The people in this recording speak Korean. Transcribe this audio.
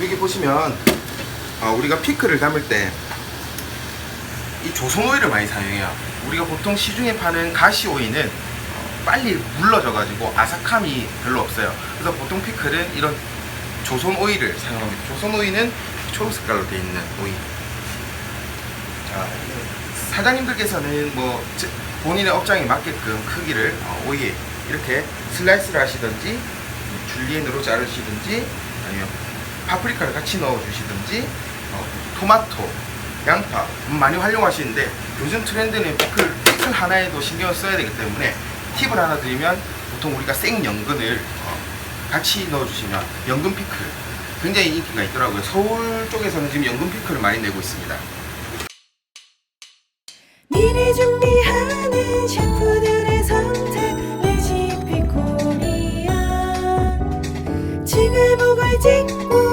여기 보시면 어, 우리가 피클을 담을 때 이 조선 오일을 많이 사용해요. 우리가 보통 시중에 파는 가시 오일은 어, 빨리 물러져 가지고 아삭함이 별로 없어요. 그래서 보통 피클은 이런 조선 오일을 사용합니다. 조선 오일은 초록 색깔로 되어 있는 오일. 자, 사장님들께서는 뭐 제- 본인의 업장에 맞게끔 크기를 어, 오이에 이렇게 슬라이스를 하시든지 줄리엔으로 자르시든지 아니면 파프리카를 같이 넣어주시든지 어, 토마토, 양파 음, 많이 활용하시는데 요즘 트렌드는 그 피클, 피클 하나에도 신경을 써야 되기 때문에 팁을 하나 드리면 보통 우리가 생연근을 어, 같이 넣어주시면 연근 피클 굉장히 인기가 있더라고요. 서울 쪽에서는 지금 연근 피클을 많이 내고 있습니다. 미리 준비하는 셰프들의 선택 레시피 코리아 지금 보고 찍고